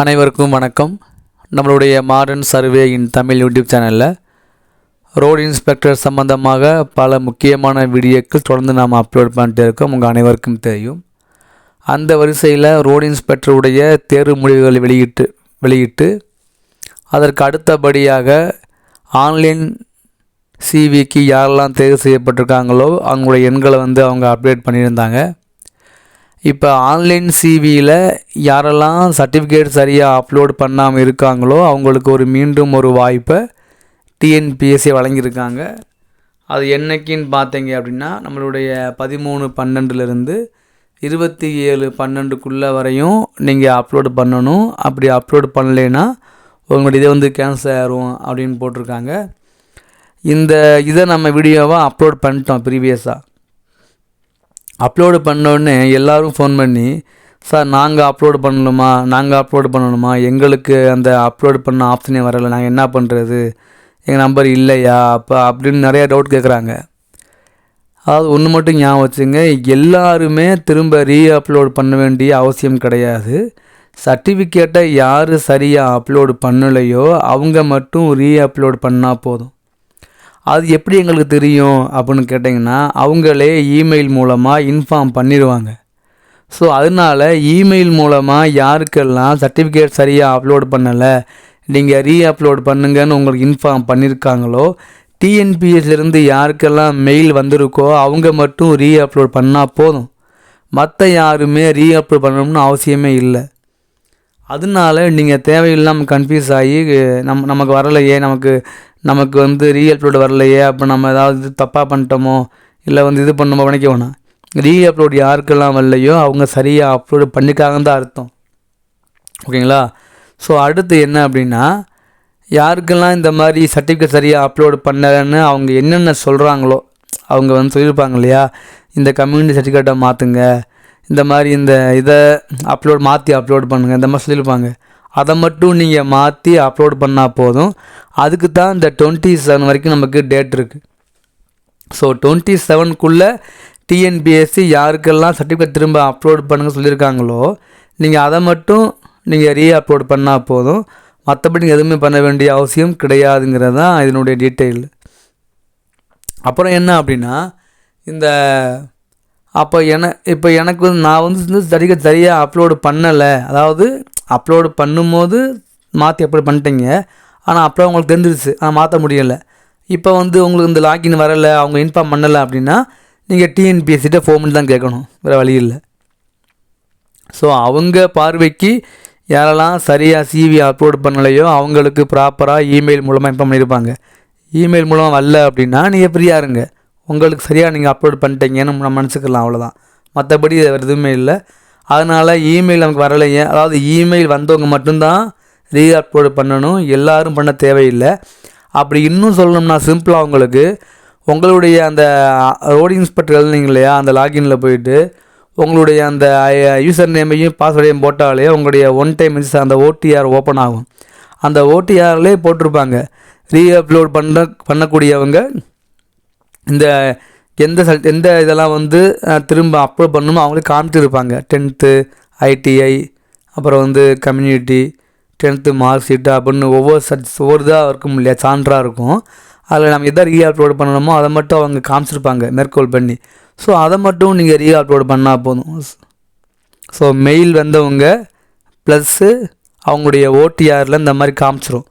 அனைவருக்கும் வணக்கம். நம்மளுடைய modern survey in Tamil YouTube சேனலில் ரோடு இன்ஸ்பெக்டர் சம்பந்தமாக பல முக்கியமான வீடியோக்கள் தொடர்ந்து நாம் அப்லோட் பண்ணிட்டு இருக்கோம். உங்கள் அனைவருக்கும் தெரியும். அந்த வரிசையில் ரோடு இன்ஸ்பெக்டருடைய தேர்வு முடிவுகளை வெளியிட்டு வெளியிட்டு அதற்கு அடுத்தபடியாக ஆன்லைன் சிவிக்கு யாரெல்லாம் தேர்வு செய்யப்பட்டிருக்காங்களோ அவங்களுடைய எண்களை வந்து அவங்க அப்டேட் பண்ணியிருந்தாங்க. இப்போ ஆன்லைன் சிவியில் யாரெல்லாம் சர்டிஃபிகேட் சரியாக அப்லோட் பண்ணாமல் இருக்காங்களோ அவங்களுக்கு ஒரு மீண்டும் ஒரு வாய்ப்பை டிஎன்பிஎஸ்சி வழங்கியிருக்காங்க. அது என்னைக்குன்னு பார்த்தீங்க அப்படின்னா நம்மளுடைய பதிமூணு பன்னெண்டுலேருந்து இருபத்தி ஏழு பன்னெண்டுக்குள்ளே வரையும் நீங்கள் அப்லோடு பண்ணணும். அப்படி அப்லோடு பண்ணலைன்னா உங்களுடைய இதை வந்து கேன்சல் ஆயிரும் அப்படின்னு போட்டிருக்காங்க. இந்த இதை நம்ம வீடியோவாக அப்லோட் பண்ணிட்டோம் ப்ரீவியஸாக அப்லோடு பண்ணோடனே எல்லோரும் ஃபோன் பண்ணி சார் நாங்கள் அப்லோடு பண்ணணுமா? நாங்கள் அப்லோடு பண்ணணுமா? எங்களுக்கு அந்த அப்லோடு பண்ண ஆப்ஷனே வரலை. நாங்கள் என்ன பண்ணுறது எங்கள் நம்பர் இல்லையா? அப்போ அப்படின்னு நிறையா டவுட் கேட்குறாங்க அதாவது ஒன்று மட்டும் ஞாபகம் வச்சுங்க. எல்லாருமே திரும்ப ரீ அப்லோடு பண்ண வேண்டிய அவசியம் கிடையாது. சர்டிஃபிகேட்டை யார் சரியாக அப்லோடு பண்ணலையோ அவங்க மட்டும் ரீ அப்லோடு பண்ணால் போதும். அது எப்படி எங்களுக்கு தெரியும் அப்படின்னு கேட்டிங்கன்னா அவங்களே இமெயில் மூலமாக இன்ஃபார்ம் பண்ணிடுவாங்க. ஸோ அதனால் இமெயில் மூலமாக யாருக்கெல்லாம் சர்டிஃபிகேட் சரியாக அப்லோட் பண்ணலை நீங்கள் ரீ அப்லோட் பண்ணுங்கன்னு உங்களுக்கு இன்ஃபார்ம் பண்ணியிருக்காங்களோ டிஎன்பிஎஸ்லேருந்து யாருக்கெல்லாம் மெயில் வந்திருக்கோ அவங்க மட்டும் ரீ அப்லோட் பண்ணால் போதும். மற்ற யாருமே ரீ அப்லோட் பண்ணணும்னு அவசியமே இல்லை. அதனால நீங்கள் தேவையில்லாமல் கன்ஃபியூஸ் ஆகி நம் நமக்கு வரலையே நமக்கு நமக்கு வந்து ரீ அப்லோடு வரலையே அப்போ நம்ம ஏதாவது தப்பாக பண்ணிட்டோமோ இல்லை வந்து இது பண்ணோமோ நினைக்க வேணாம் ரீ அப்லோடு யாருக்கெல்லாம் வரலையோ அவங்க சரியாக அப்லோடு பண்ணிக்காங்கன்னு தான் அர்த்தம். ஓகேங்களா? ஸோ அடுத்து என்ன அப்படின்னா யாருக்கெல்லாம் இந்த மாதிரி சர்டிஃபிகேட் சரியாக அப்லோடு பண்ணலன்னு அவங்க என்னென்ன சொல்கிறாங்களோ அவங்க வந்து சொல்லியிருப்பாங்க இல்லையா? இந்த கம்யூனிட்டி சர்டிஃபிகேட்டை மாற்றுங்க இந்த மாதிரி இந்த இதை அப்லோட் மாற்றி அப்லோட் பண்ணுங்கள் இந்த மாதிரி சொல்லியிருப்பாங்க. அதை மட்டும் நீங்கள் மாற்றி அப்லோட் பண்ணால் போதும். அதுக்கு தான் இந்த டுவெண்ட்டி செவன் வரைக்கும் நமக்கு டேட் இருக்குது ஸோ டுவெண்ட்டி செவனுக்குள்ளே டிஎன்பிஎஸ்சி யாருக்கெல்லாம் சர்டிஃபிகேட் திரும்ப அப்லோட் பண்ணுங்க சொல்லியிருக்காங்களோ நீங்கள் அதை மட்டும் நீங்கள் ரீ அப்லோட் பண்ணால் போதும் மற்றபடி எதுவுமே பண்ண வேண்டிய அவசியம் கிடையாதுங்கிறது தான் இதனுடைய டீட்டெயில் அப்புறம் என்ன அப்படின்னா இந்த அப்போ என இப்போ எனக்கு வந்து நான் வந்து வந்து சர்டிஃபிகேட் சரியாக அப்லோடு பண்ணலை. அதாவது அப்லோடு பண்ணும்போது மாற்றி அப்லோட் பண்ணிட்டீங்க. ஆனால் அப்புறம் உங்களுக்கு தெரிஞ்சிருச்சு. ஆனால் மாற்ற முடியலை. இப்போ வந்து உங்களுக்கு இந்த லாகின் வரலை அவங்க இன்ஃபார்ம் பண்ணலை அப்படின்னா நீங்கள் டிஎன்பிஎஸ்சிட்ட ஃபோன் பண்ணி தான் கேட்கணும். வேறு வழி இல்லை. ஸோ அவங்க பார்வைக்கு யாரெல்லாம் சரியாக சிவி அப்லோட் பண்ணலையோ அவங்களுக்கு ப்ராப்பராக இமெயில் மூலமாக இன்ஃபார்ம் பண்ணியிருப்பாங்க இமெயில் மூலமாக வரல அப்படின்னா நீங்கள் ஃப்ரீயாக இருங்க. உங்களுக்கு சரியாக நீங்கள் அப்லோட் பண்ணிட்டீங்கன்னு நம்ம நினச்சிக்கலாம் அவ்வளோதான் மற்றபடி வேறு எதுவுமே இல்லை. அதனால் இமெயில் நமக்கு வரலையே. அதாவது இமெயில் வந்தவங்க மட்டும்தான் ரீ அப்லோடு பண்ணணும். எல்லாரும் பண்ண தேவையில்லை. அப்படி இன்னும் சொல்லணும்னா சிம்பிளாக உங்களுக்கு உங்களுடைய அந்த ரோடு இன்ஸ்பெக்டர் எழுதுனீங்க இல்லையா? அந்த லாகினில் போயிட்டு உங்களுடைய அந்த யூசர் நேமையும் பாஸ்வேர்டையும் போட்டாலே உங்களுடைய ஒன் டைம் மிஸ் அந்த ஓடிஆர் ஓப்பன் ஆகும். அந்த ஓடிஆர்லேயே போட்டிருப்பாங்க. ரீ அப்லோட் பண்ண பண்ணக்கூடியவங்க இந்த எந்த சல் எந்த இதெல்லாம் வந்து திரும்ப அப்லோட் பண்ணணுமோ அவங்களே காமிச்சிருப்பாங்க டென்த்து ஐடிஐ அப்புறம் வந்து கம்யூனிட்டி டென்த்து மார்க் ஷீட்டு அப்படின்னு ஒவ்வொரு சட் ஒவ்வொரு இதாக இருக்கும் இல்லையா? சான்றாக இருக்கும். அதில் நம்ம எதாவது ரீ அப்லோட் பண்ணணுமோ அதை மட்டும் அவங்க காமிச்சிருப்பாங்க மேற்கோள் பண்ணி. ஸோ அதை மட்டும் நீங்கள் ரீ அப்லோட் பண்ணால் போதும். ஸோ மெயில் வந்தவங்க ப்ளஸ்ஸு அவங்களுடைய ஓடிஆரில் இந்த மாதிரி காமிச்சிரும்.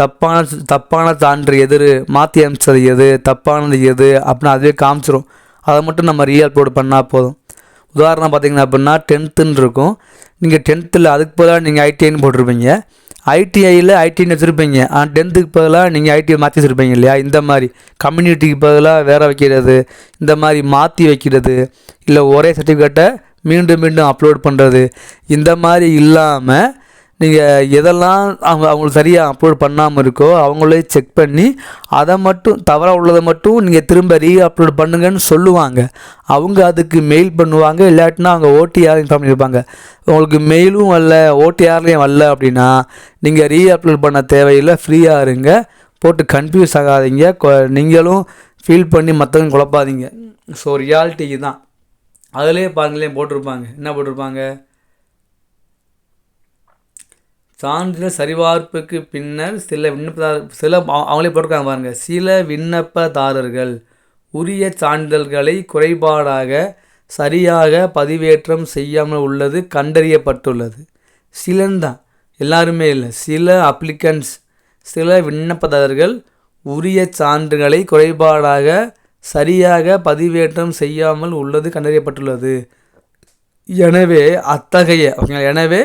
தப்பான தப்பான சான்று எது மாற்றி அனுப்பிச்சது எது தப்பானது எது அப்படின்னு அதுவே காமிச்சிரும். அதை மட்டும் நம்ம ரீ அப்லோட் பண்ணால் போதும். உதாரணம் பார்த்தீங்கன்னா அப்படின்னா டென்த்துன்னு இருக்கும். நீங்கள் டென்த்தில் அதுக்கு பதிலாக நீங்கள் ஐடிஐன்னு போட்டிருப்பீங்க. ஐடிஐயில் ஐடின்னு வச்சுருப்பீங்க. ஆனால் டென்த்துக்கு பதிலாக நீங்கள் ஐடிஐ மாற்றி வச்சுருப்பீங்க இல்லையா? இந்த மாதிரி கம்யூனிட்டிக்கு பதிலாக வேற வைக்கிறது இந்த மாதிரி மாற்றி வைக்கிறது இல்லை ஒரே சர்டிஃபிகேட்டை மீண்டும் மீண்டும் அப்லோட் பண்ணுறது இந்த மாதிரி இல்லாமல் நீங்கள் எதெல்லாம் அவங்க அவங்களுக்கு சரியாக அப்லோட் பண்ணாமல் இருக்கோ அவங்களே செக் பண்ணி அதை மட்டும் தவறாக உள்ளதை மட்டும் நீங்கள் திரும்ப ரீ அப்லோட் பண்ணுங்கன்னு சொல்லுவாங்க. அவங்க அதுக்கு மெயில் பண்ணுவாங்க இல்லாட்டினா அவங்க ஓடிஆர் இன்ஃபார்ம் பண்ணியிருப்பாங்க உங்களுக்கு மெயிலும் வரல ஓடிஆர்லேயும் வரல அப்படின்னா நீங்கள் ரீ அப்லோட் பண்ண தேவையில்லை ஃப்ரீயாக இருங்க. போட்டு கன்ஃபியூஸ் ஆகாதீங்க. கொ- நீங்களும் ஃபீல் பண்ணி மற்றவங்க குழப்பாதீங்க. ஸோ ரியாலிட்டி தான். அதிலே பாருங்களேன் போட்டிருப்பாங்க. என்ன போட்டிருப்பாங்க? சான்றிதழ் சரிபார்ப்புக்கு பின்னர் சில விண்ணப்பதார சில அவங்களே போட்டிருக்காங்க பாருங்க. சில விண்ணப்பதாரர்கள் உரிய சான்றிதழ்களை குறைபாடாக சரியாக பதிவேற்றம் செய்யாமல் உள்ளது கண்டறியப்பட்டுள்ளது. சிலந்தான். எல்லாருமே இல்லை. சில அப்ளிகன்ஸ் சில விண்ணப்பதாரர்கள் உரிய சான்றுகளை குறைபாடாக சரியாக பதிவேற்றம் செய்யாமல் உள்ளது கண்டறியப்பட்டுள்ளது. எனவே அத்தகைய எனவே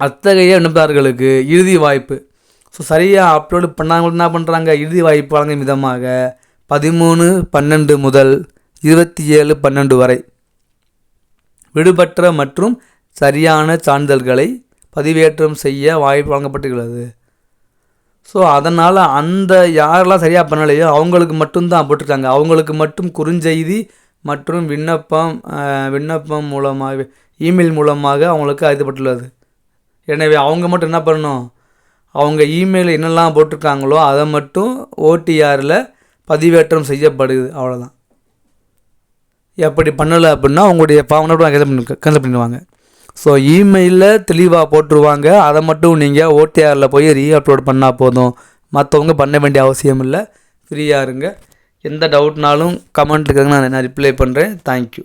அத்தகைய விண்ணப்பதாரர்களுக்கு இறுதி வாய்ப்பு. ஸோ சரியாக அப்லோடு பண்ணாங்க என்ன பண்ணுறாங்க இறுதி வாய்ப்பு வழங்கும் விதமாக பதிமூணு பன்னெண்டு முதல் இருபத்தி ஏழு பன்னெண்டு வரை. விடுபற்ற மற்றும் சரியான சான்றிதழ்களை பதிவேற்றம் செய்ய வாய்ப்பு வழங்கப்பட்டுள்ளது. ஸோ அதனால் அந்த யாரெல்லாம் சரியாக பண்ணலையோ அவங்களுக்கு மட்டும்தான் போட்டிருக்காங்க. அவங்களுக்கு மட்டும் குறுஞ்செய்தி மற்றும் விண்ணப்பம் விண்ணப்பம் மூலமாக இமெயில் மூலமாக அவங்களுக்கு அறிவிக்கப்பட்டுள்ளது எனவே அவங்க மட்டும் என்ன பண்ணணும்? அவங்க இமெயிலில் என்னெல்லாம் போட்டிருக்காங்களோ அதை மட்டும் ஓடிஆரில் பதிவேற்றம் செய்யப்படுது. அவ்வளோதான் எப்படி பண்ணலை அப்படின்னா அவங்களுடைய ஃபார்ம் கேன்சல் பண்ணிடுவாங்க. ஸோ இமெயிலில் தெளிவாக போட்டுருவாங்க. அதை மட்டும் நீங்கள் ஓடிஆரில் போய் ரீ அப்லோட் பண்ணால் போதும். மற்றவங்க பண்ண வேண்டிய அவசியம் இல்லை. ஃப்ரீயாக இருங்க. எந்த டவுட்னாலும் கமெண்ட்டுக்கு நான் நான் ரிப்ளை பண்ணுறேன் தேங்க்யூ